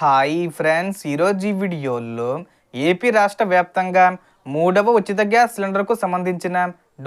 Hi friends. ఈరోజు ఈ వీడియోలో ఏపీ రాష్ట్ర వ్యాప్తంగా మూడవ ఉచిత గ్యాస్ సిలిండర్కు సంబంధించిన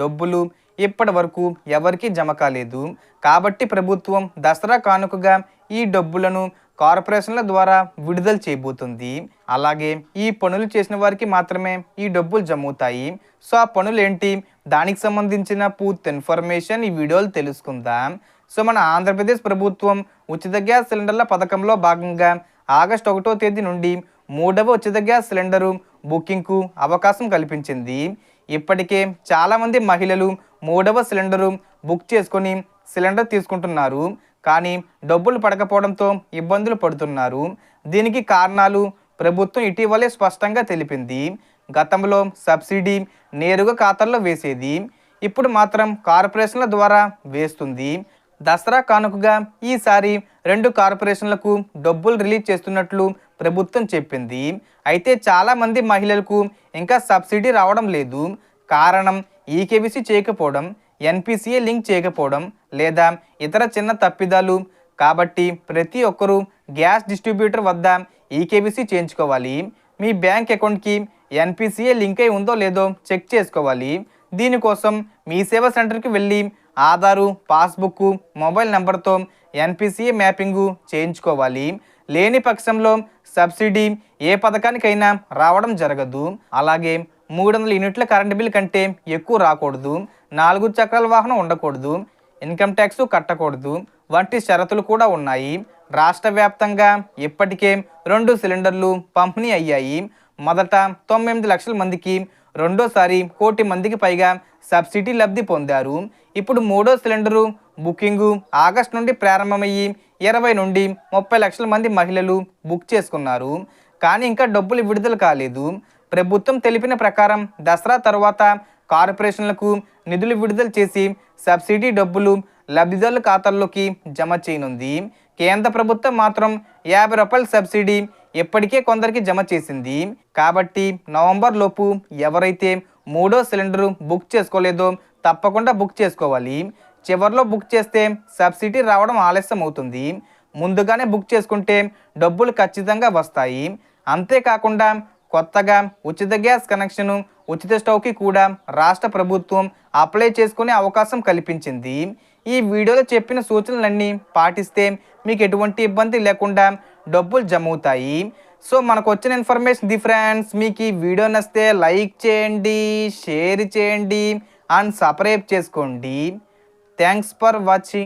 డబ్బులు ఇప్పటి వరకు ఎవరికీ జమ కాలేదు. కాబట్టి ప్రభుత్వం దసరా కానుకగా ఈ డబ్బులను కార్పొరేషన్ల ద్వారా విడుదల చేయబోతుంది. అలాగే ఈ పనులు చేసిన వారికి మాత్రమే ఈ డబ్బులు జమవుతాయి సో ఆ పనులు ఏంటి దానికి సంబంధించిన పూర్తి ఇన్ఫర్మేషన్ ఈ వీడియోలో తెలుసుకుందాం. సో మన ఆంధ్రప్రదేశ్ ప్రభుత్వం ఉచిత గ్యాస్ సిలిండర్ల పథకంలో భాగంగా ఆగస్టు ఒకటో తేదీ నుండి మూడవ ఉచిత గ్యాస్ సిలిండరు బుకింగ్కు అవకాశం కల్పించింది. ఇప్పటికే చాలామంది మహిళలు మూడవ సిలిండరు బుక్ చేసుకొని సిలిండర్ తీసుకుంటున్నారు. కానీ డబ్బులు పడకపోవడంతో ఇబ్బందులు పడుతున్నారు. దీనికి కారణాలు ప్రభుత్వం ఇటీవలే స్పష్టంగా తెలిపింది. గతంలో సబ్సిడీ నేరుగా ఖాతాల్లో వేసేది. ఇప్పుడు మాత్రం కార్పొరేషన్ల ద్వారా వేస్తుంది. దసరా కానుకగా ఈసారి రెండు కార్పొరేషన్లకు డబ్బులు రిలీజ్ చేస్తున్నట్లు ప్రభుత్వం చెప్పింది. అయితే చాలామంది మహిళలకు ఇంకా సబ్సిడీ రావడం లేదు. కారణం ఈకేబీసీ చేయకపోవడం ఎన్పిసిఏ లింక్ చేయకపోవడం లేదా ఇతర చిన్న తప్పిదాలు. కాబట్టి ప్రతి ఒక్కరూ గ్యాస్ డిస్ట్రిబ్యూటర్ వద్ద ఈకేబీసీ చేయించుకోవాలి. మీ బ్యాంక్ అకౌంట్కి ఎన్పిసిఏ లింక్ అయి ఉందో లేదో చెక్ చేసుకోవాలి. దీనికోసం మీ సేవా సెంటర్కి వెళ్ళి ఆధారు పాస్బుక్ మొబైల్ నెంబర్తో ఎన్పిసిఏ మ్యాపింగు చేయించుకోవాలి. లేని పక్షంలో సబ్సిడీ ఏ పథకానికైనా రావడం జరగదు. అలాగే మూడు వందల యూనిట్ల కరెంటు బిల్ కంటే ఎక్కువ రాకూడదు. నాలుగు చక్రాల వాహనం ఉండకూడదు. ఇన్కమ్ ట్యాక్స్ కట్టకూడదు. వంటి షరతులు కూడా ఉన్నాయి. రాష్ట్ర వ్యాప్తంగా ఇప్పటికే రెండు సిలిండర్లు పంపిణీ అయ్యాయి. మొదట తొమ్మిది లక్షల మందికి రెండోసారి కోటి మందికి పైగా సబ్సిడీ లబ్ధి పొందారు. ఇప్పుడు మూడో సిలిండరు బుకింగు ఆగస్టు నుండి ప్రారంభమయ్యి ఇరవై నుండి ముప్పై లక్షల మంది మహిళలు బుక్ చేసుకున్నారు. కానీ ఇంకా డబ్బులు విడుదల కాలేదు. ప్రభుత్వం తెలిపిన ప్రకారం దసరా తర్వాత కార్పొరేషన్లకు నిధులు విడుదల చేసి సబ్సిడీ డబ్బులు లబ్ధిదారుల ఖాతాల్లోకి జమ చేయనుంది. కేంద్ర ప్రభుత్వం మాత్రం యాభై రూపాయల సబ్సిడీ ఇప్పటికే కొందరికి జమ చేసింది. కాబట్టి నవంబర్ లోపు ఎవరైతే మూడో సిలిండర్ బుక్ చేసుకోలేదో తప్పకుండా బుక్ చేసుకోవాలి. చివరిలో బుక్ చేస్తే సబ్సిడీ రావడం ఆలస్యం అవుతుంది. ముందుగానే బుక్ చేసుకుంటే డబ్బులు ఖచ్చితంగా వస్తాయి. అంతేకాకుండా కొత్తగా ఉచిత గ్యాస్ కనెక్షన్ ఉచిత స్టవ్కి కూడా రాష్ట్ర ప్రభుత్వం అప్లై చేసుకునే అవకాశం కల్పించింది. ఈ వీడియోలో చెప్పిన సూచనలన్నీ పాటిస్తే మీకు ఎటువంటి ఇబ్బంది లేకుండా డబ్బులు జమ అవుతాయి సో మనకు వచ్చిన ఇన్ఫర్మేషన్ ది ఫ్రెండ్స్ మీకు ఈ వీడియో నచ్చితే లైక్ చేయండి షేర్ చేయండి అండ్ సబ్స్క్రైబ్ చేసుకోండి. Thanks for watching.